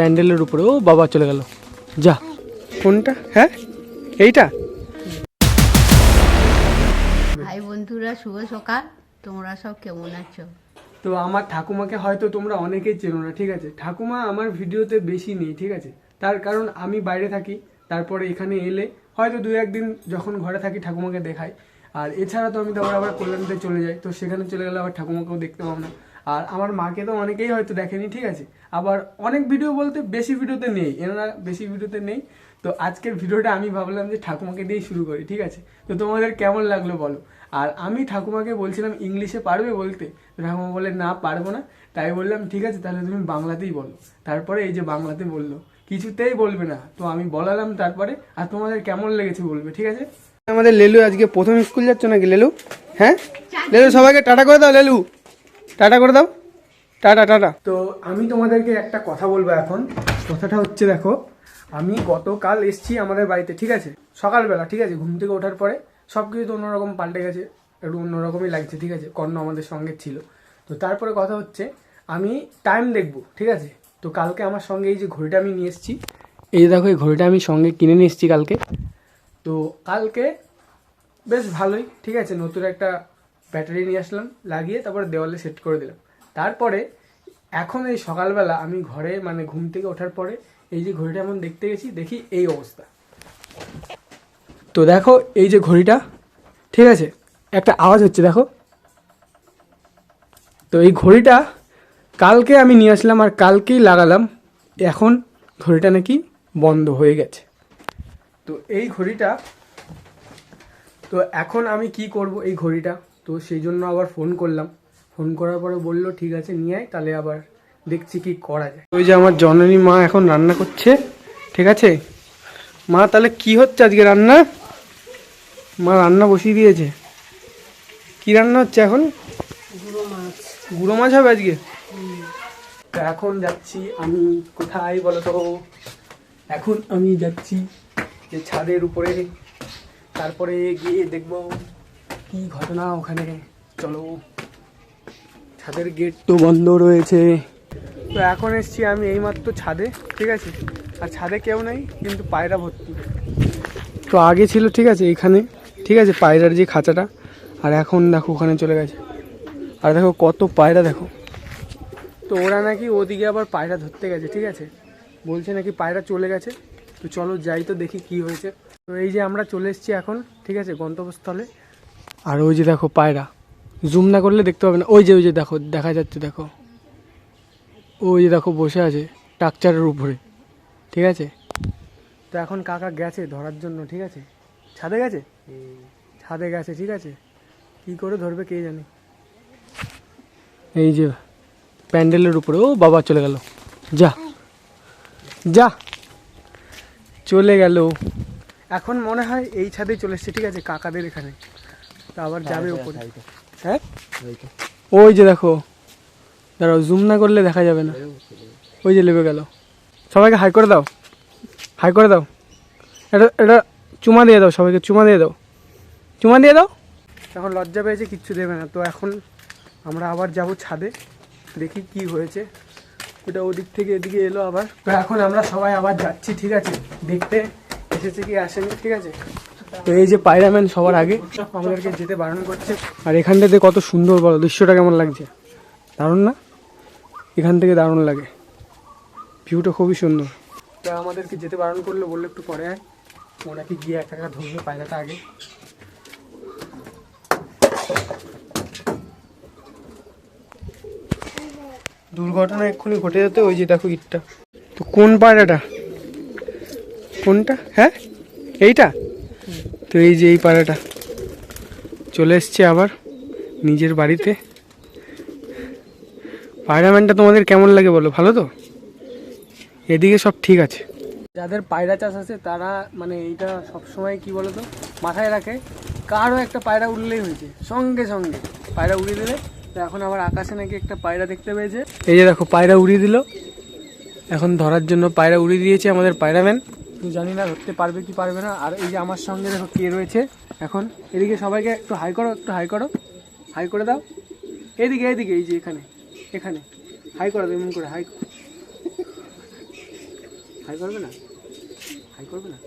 প্যান্ডেলের উপরে ও বাবা চলে গেল। যা। কোনটা? হ্যাঁ? এইটা? ভাই বন্ধুরা শুভ সকাল। তোমরা সব কেমন আছো? তো আমার ঠাকুমাকে হয়তো তোমরা অনেকেই চেনো না ঠিক আছে? ঠাকুমা আমার ভিডিওতে বেশি নেই ঠিক আছে? তার কারণ আমি বাইরে থাকি তারপরে এখানে এলে হয়তো দু একদিন যখন ঘরে থাকি ঠাকুমাকে দেখাই। আর এছাড়া তো আমি তো আবার আবার কল্যাণীতে চলে যাই তো সেখানে চলে গেলে আবার ঠাকুমাকেও দেখতে পাবো না। আর আমার মাকে তো অনেকেই হয়তো দেখেনি ঠিক আছে? আবার অনেক ভিডিও বলতে বেশি ভিডিওতে নেই, এনারা বেশি ভিডিওতে নেই। তো আজকের ভিডিওটা আমি ভাবলাম যে ঠাকুমাকে দিয়েই শুরু করি, ঠিক আছে? তো তোমাদের কেমন লাগল বলো? আর আমি ঠাকুমাকে বলছিলাম ইংলিশে পারবে বলতে, ঠাকুমা বলে, না, পারব না। তাই বললাম, ঠিক আছে, তাহলে তুমি বাংলাতেই বলো। তারপরে এই যে বাংলাতে বলল, কিছুতেই বলবে না। তো আমি বলালাম তারপরে, আর তোমাদের কেমন লেগেছে বলবে? ঠিক আছে? আমাদের লেলু আজকে প্রথম স্কুল যাচ্ছ নাকি, লেলু? হ্যাঁ? লেলু, সবাইকে টাটা করে দাও, লেলু। টাটা করে দাও। Tata tata. তো আমি তোমাদেরকে একটা কথা বলব এখন। কথাটা হচ্ছে দেখো, আমি গতকাল এসছি আমাদের বাড়িতে, ঠিক আছে? সকালবেলা, ঠিক আছে? ঘুম থেকে ওঠার পরে সব কিছু তো অন্যরকম পাল্টে গেছে, একটু অন্যরকমই লাগছে, ঠিক আছে? কর্ণ আমাদের সঙ্গে ছিল। তো তারপরে কথা হচ্ছে, আমি টাইম দেখব, ঠিক আছে? তো কালকে আমার সঙ্গে এই যে ঘড়িটা আমি নিয়ে এসেছি, এই যে দেখো, এই ঘড়িটা আমি সঙ্গে কিনে নিয়ে এসেছি কালকে। তো কালকে বেশ ভালোই, ঠিক আছে? নতুন একটা ব্যাটারি নিয়ে আসলাম, লাগিয়ে তারপরে দেওয়ালে সেট করে দিলাম। তারপরে এখন এই সকালবেলা আমি ঘরে মানে ঘুম থেকে ওঠার পরে এই যে ঘড়িটা এমন দেখতে গেছি, দেখি এই অবস্থা। তো দেখো এই যে ঘড়িটা, ঠিক আছে? একটা আওয়াজ হচ্ছে, দেখো। তো এই ঘড়িটা কালকে আমি নিয়ে আসলাম আর কালকেই লাগালাম, এখন ঘড়িটা নাকি বন্ধ হয়ে গেছে। তো এই ঘড়িটা, তো এখন আমি কি করব এই ঘড়িটা? তো সেই জন্য আবার ফোন করলাম। ফোন করার পরে বলল ঠিক আছে নিয়ে আয় তাহলে আবার দেখছি কি করা যায়। ওই যে আমার জননী মা এখন রান্না করছে ঠিক আছে? মা তাহলে কি হচ্ছে আজকে রান্না? মা রান্না বসিয়ে দিয়েছে। কি রান্না হচ্ছে এখন? গুঁড়ো মাছ। গুঁড়ো মাছ হবে আজকে? এখন যাচ্ছি আমি কোথায় বলো তো? এখন আমি যাচ্ছি যে ছাদের উপরে। তারপরে গিয়ে দেখব কি ঘটনা ওখানে। চলো। ছাদের গেট তো বন্ধ রয়েছে। তো এখন এসছি আমি এইমাত্র ছাদে ঠিক আছে? আর ছাদে কেউ নেই কিন্তু পায়রা ভর্তি। তো আগে ছিল ঠিক আছে এখানে ঠিক আছে পায়রার যে খাঁচাটা আর এখন দেখো ওখানে চলে গেছে। আর দেখো কত পায়রা দেখো। তো ওরা নাকি ওদিকে আবার পায়রা ধরতে গেছে ঠিক আছে? বলছে নাকি পায়রা চলে গেছে। তো চলো যাই তো দেখি কি হয়েছে। তো এই যে আমরা চলে এসেছি এখন ঠিক আছে গন্তব্যস্থলে। আর ওই যে দেখো পায়রা। জুম না করলে দেখতে পাবে না। ওই যে ওই যে দেখো দেখা যাচ্ছে দেখো। ওই যে দেখো বসে আছে টাকচারের উপরে। ঠিক আছে? তো এখন কাকা গেছে ধরার জন্য ঠিক আছে? ছাদে গেছে? ছাদে গেছে ঠিক আছে? কি করে ধরবে কে জানে? এই যে প্যান্ডেলের উপরে। ও বাবা চলে গেল। যা। যা। চলে গেল। এখন মনে হয় এই ছাদেই চলে এসছে ঠিক আছে? কাকাদের এখানে। তা আবার যাবে উপরে। হ্যাঁ? ওই যে দেখো। দাঁড়াও জুম না করলে দেখা যাবে না। ওই যে লেবে গেল। সবাইকে হাই করে দাও। হাই করে দাও। এটা এটা চুমা দিয়ে দাও সবাইকে চুমা দিয়ে দাও। চুমা দিয়ে দাও। এখন লজ্জা পেয়েছে কিচ্ছু দেবে না। তো এখন আমরা আবার যাব ছাদে। দেখি কি হয়েছে। ওটা ওদিক থেকে এদিকে এলো আবার। তো এখন আমরা সবাই আবার যাচ্ছি ঠিক আছে? দেখতে এসেছে কি আসেনি ঠিক আছে? তো এই যে পায়রাম্যান সবার আগে। আমাদেরকে যেতে বারণ করছে। আর এখানটাতে কত সুন্দর বলো, দৃশ্যটা কেমন লাগছে? দারুণ না? এখান থেকে দারুণ লাগে। ভিউটা খুবই সুন্দর। তো আমাদেরকে যেতে বারণ করল, বলল একটু পরে আয়। ওনাকে গিয়ে একা একা ধরবে পায়রাটা আগে? দুর্ঘটনা এক্ষুনি ঘটে যেত, ওই যে দেখো ইটটা। তো কোন পায়রাটা? কোনটা? হ্যাঁ? এইটা? তো এই যে এই পায়রাটা চলে এসছে আবার নিজের বাড়িতে। পায়রাম্যানটা তোমাদের কেমন লাগে বলো ভালো তো? এদিকে সব ঠিক আছে। যাদের পায়রা চাষ আছে তারা মানে এইটা সবসময় কি বলো তো মাথায় রাখে কারও একটা পায়রা উড়লেই হয়েছে সঙ্গে সঙ্গে। পায়রা উড়িয়ে দিলে তো এখন আবার আকাশে নাকি একটা পায়রা দেখতে পেয়েছে। এই যে দেখো পায়রা উড়িয়ে দিল। এখন ধরার জন্য পায়রা উড়িয়ে দিয়েছে আমাদের পায়রাম্যান। তো জানি না ধরতে পারবে কি পারবে না। আর এই যে আমার সঙ্গে দেখো কে রয়েছে। এখন এদিকে সবাইকে একটু হাই করো একটু হাই করো। হাই করে দাও। এদিকে এদিকে এই যে এখানে এখানে। হাই করো দাও, এমন করে হাই হাই করবে না? হাই করবে না?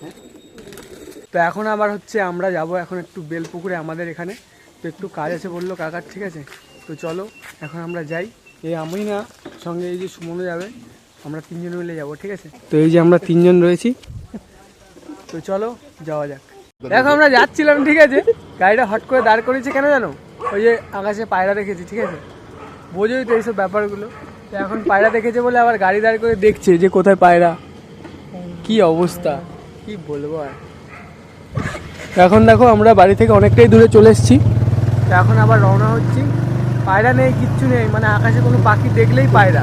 হ্যাঁ? তো এখন আবার হচ্ছে আমরা যাব এখন একটু বেলপুকুরে আমাদের এখানে। তো একটু কাজ আছে বলল কাকার ঠিক আছে? তো চলো এখন আমরা যাই। এই আমি না সঙ্গে এই যে সুমনও যাবে। আমরা তিনজন মিলে যাব ঠিক আছে? তো এই যে আমরা তিনজন রয়েছি। তো চলো যাওয়া যাক। দেখো আমরা যাচ্ছিলাম ঠিক আছে? গাড়িটা হট করে দাঁড় করেছে কেন জানো? ওই যে আকাশে পায়রা দেখেছি ঠিক আছে? বোঝোই তো এইসব ব্যাপারগুলো। তো এখন পায়রা দেখেছে বলে আবার গাড়ি দাঁড় করে দেখছে যে কোথায় পায়রা। কি অবস্থা? কি বলব আর? এখন দেখো আমরা বাড়ি থেকে অনেকটাই দূরে চলে এসেছি। তো এখন আবার রওনা হচ্ছি। পায়রা নেই কিচ্ছু নেই মানে আকাশে কোনো পাখি দেখলেই পায়রা?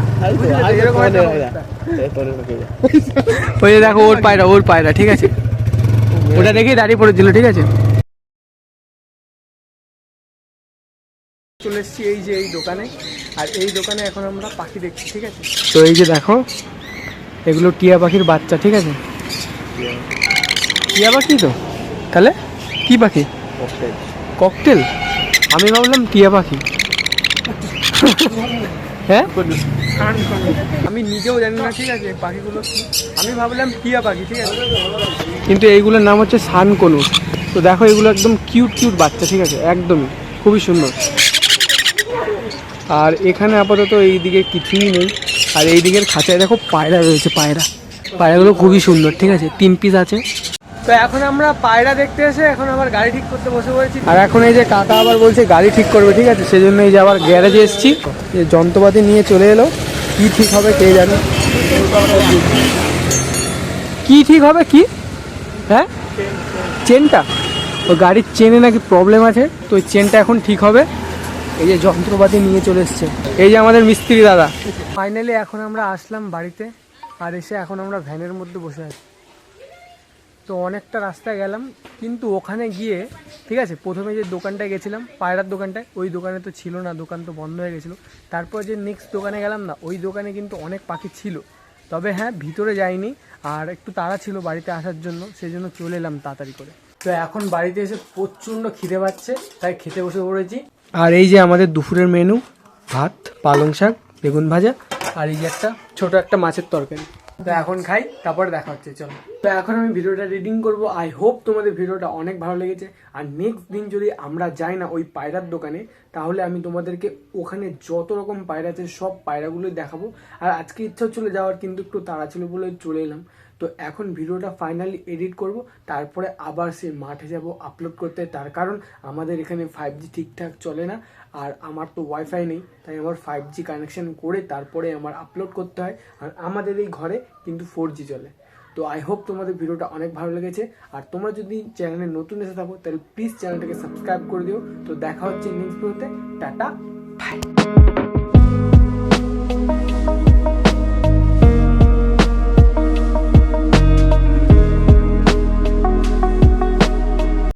এরকম একটা ওই যে দেখো ওর পায়রা ওর পায়রা ঠিক আছে? ওটা দেখেই দাঁড়িয়ে পড়েছিল ঠিক আছে? চলে এসেছি এই যে এই দোকানে আর এই দোকানে এখন আমরা পাখি দেখছি ঠিক আছে? তো এই যে দেখো এগুলো টিয়া পাখির বাচ্চা ঠিক আছে? টিয়া পাখি তো? তাহলে কি পাখি? ককটেল? আমি ভাবলাম টিয়া পাখি। হ্যাঁ? আমি নিজেও জানি না ঠিক আছে পাখিগুলো আমি ভাবলাম টিয়া পাখি ঠিক আছে? কিন্তু এইগুলোর নাম হচ্ছে সানকনু। তো দেখো এগুলো একদম কিউট কিউট বাচ্চা ঠিক আছে? একদমই খুবই সুন্দর। আর এখানে আপাতত এই দিকে কিছুই নেই। আর এই দিকের খাঁচায় দেখো পায়রা রয়েছে পায়রা। পায়রাগুলো খুবই সুন্দর ঠিক আছে? তিন পিস আছে। তো এখন আমরা পায়রা দেখতে এসে এখন আবার গাড়ি ঠিক করতে বসে পড়েছি। আর এখন এই যে কাকা আবার বলছে গাড়ি ঠিক করবে ঠিক আছে? সেজন্য এই যে আবার গ্যারেজে এসেছি। যে যন্ত্রপাতি নিয়ে চলে এলো। কি ঠিক হবে কে জানে? কি ঠিক হবে কি? হ্যাঁ? চেনটা? ও গাড়ির চেনে নাকি প্রবলেম আছে তো ওই চেনটা এখন ঠিক হবে। এই যে যন্ত্রপাতি নিয়ে চলে এসছে। এই যে আমাদের মিস্ত্রি দাদা। ফাইনালি এখন আমরা আসলাম বাড়িতে আর এসে এখন আমরা ভ্যানের মধ্যে বসে আছি। তো অনেকটা রাস্তায় গেলাম, কিন্তু ওখানে গিয়ে, ঠিক আছে, প্রথমে যে দোকানটায় গেছিলাম, পায়রার দোকানটায়, ওই দোকানে তো ছিল না, দোকান তো বন্ধ হয়ে গেছিল। তারপর যে নেক্সট দোকানে গেলাম না, ওই দোকানে কিন্তু অনেক পাখি ছিল। তবে হ্যাঁ ভিতরে যাইনি, আর একটু তাড়া ছিল বাড়িতে আসার জন্য সেই জন্য চলে এলাম তাড়াতাড়ি করে। তো এখন বাড়িতে এসে প্রচণ্ড খিদে পাচ্ছে, তাই খেতে বসে পড়েছি। আর এই যে আমাদের দুপুরের মেনু ভাত, পালং শাক, বেগুন ভাজা, আর এই যে একটা ছোট একটা মাছের তরকারি। তো এখন খাই, তারপর দেখা হচ্ছে, চলো। তো এখন আমি ভিডিওটা রিডিং করব। আই হোপ তোমাদের ভিডিওটা অনেক ভালো লেগেছে। আর নেক্সট দিন যদি আমরা যাই না ওই পায়রার দোকানে, তাহলে আমি তোমাদেরকে ওখানে যত রকম পায়রা আছে, সব পায়রাগুলোই দেখাবো। আর আজকে ইচ্ছা হচ্ছিল যাওয়ার, কিন্তু একটু তাড়া ছিল বলে চলে এলাম। তো এখন ভিডিওটা ফাইনালি এডিট করব, তারপরে আবার সে মাঠে যাব আপলোড করতে। তার কারণ আমাদের এখানে ফাইভ জি ঠিকঠাক চলে না, আর আমার তো ওয়াইফাই নেই, তাই আমার ফাইভ জি কানেকশন করে তারপরে আমার আপলোড করতে হয়। আর আমাদের এই ঘরে কিন্তু ফোর জি চলে। তো আই হোপ তোমাদের ভিডিওটা অনেক ভালো লেগেছে। আর তোমরা যদি চ্যানেলে নতুন এসে থাকো, তাহলে প্লিজ চ্যানেলটাকে সাবস্ক্রাইব করে দিও। তো দেখা হচ্ছে নেক্সট ভিডিওতে টাটা বাই